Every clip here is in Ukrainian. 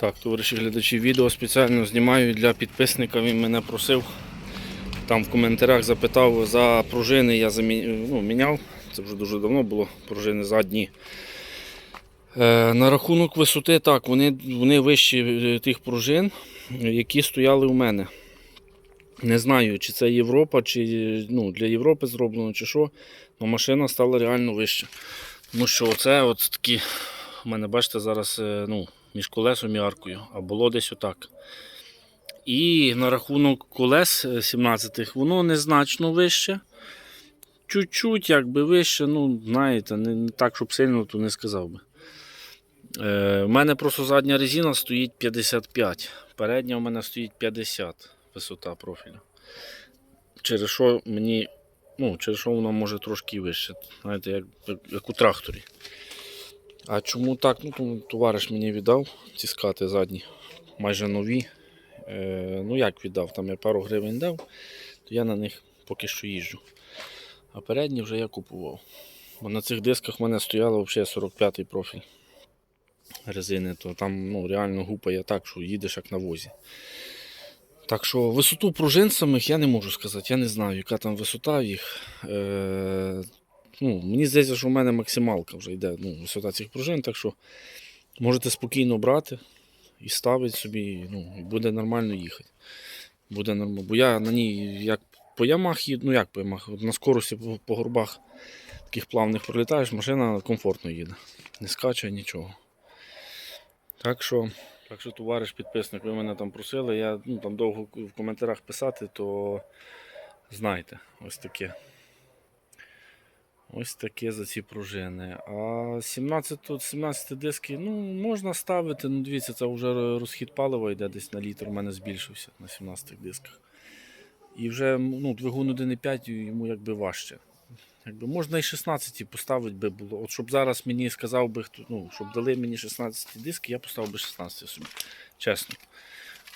Так, товариші глядачі, відео спеціально знімаю для підписника. Він мене просив. Там в коментарях запитав за пружини, я замі... ну, міняв. Це вже дуже давно було, пружини задні. Е, на рахунок висоти, так, вони, вони вищі е, тих пружин, які стояли у мене. Не знаю, чи це Європа, чи ну, для Європи зроблено, чи що. але машина стала реально вища. Тому що оце от такі, у мене, бачите, зараз е, ну, між колесом і аркою, а було десь отак. І на рахунок колес 17-х, воно незначно вище. Чуть-чуть якби вище, ну, знаєте, не, не так, щоб сильно, то не сказав би. Е, у мене просто задня резина стоїть 55, передня у мене стоїть 50 висота профілю. Через що мені, ну, через що воно може трошки вище. Знаєте, як, як у тракторі. А чому так? Ну, тому товариш мені віддав ці скати задні, майже нові. Е, ну як віддав, там я пару гривень дав, то я на них поки що їжджу. А передні вже я купував. Бо на цих дисках в мене стояло взагалі 45-й профіль резини, то там ну, реально гупає так, що їдеш як на возі. Так що висоту пружин самих я не можу сказати, я не знаю, яка там висота їх. Е, ну, мені здається, що в мене максималка вже йде ну, висота цих пружин, так що можете спокійно брати і ставити собі, ну, і буде нормально їхати. Буде нормально. Бо я на ній як по ямах їду, ну як по ямах, на скорості по, по горбах таких плавних пролітаєш, машина комфортно їде. Не скаче нічого. Так що, так що, товариш підписник, ви мене там просили, я ну, там довго в коментарях писати, то знайте, ось таке. Ось таке за ці пружини. А 17, тут 17 диски ну, можна ставити. Ну, дивіться, це вже розхід палива йде десь на літр. У мене збільшився на 17 дисках. І вже ну, двигун 1,5 йому якби важче. Якби можна і 16 поставити би було. От щоб зараз мені сказав би, ну, щоб дали мені 16 диски, я поставив би 16 собі. Чесно.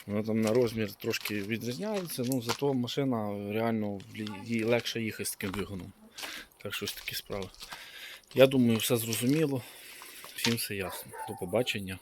Воно там на розмір трошки відрізняється, ну зато машина реально їй легше їхати з таким двигуном. Так що ж такі справи. Я думаю, все зрозуміло. Всім все ясно. До побачення.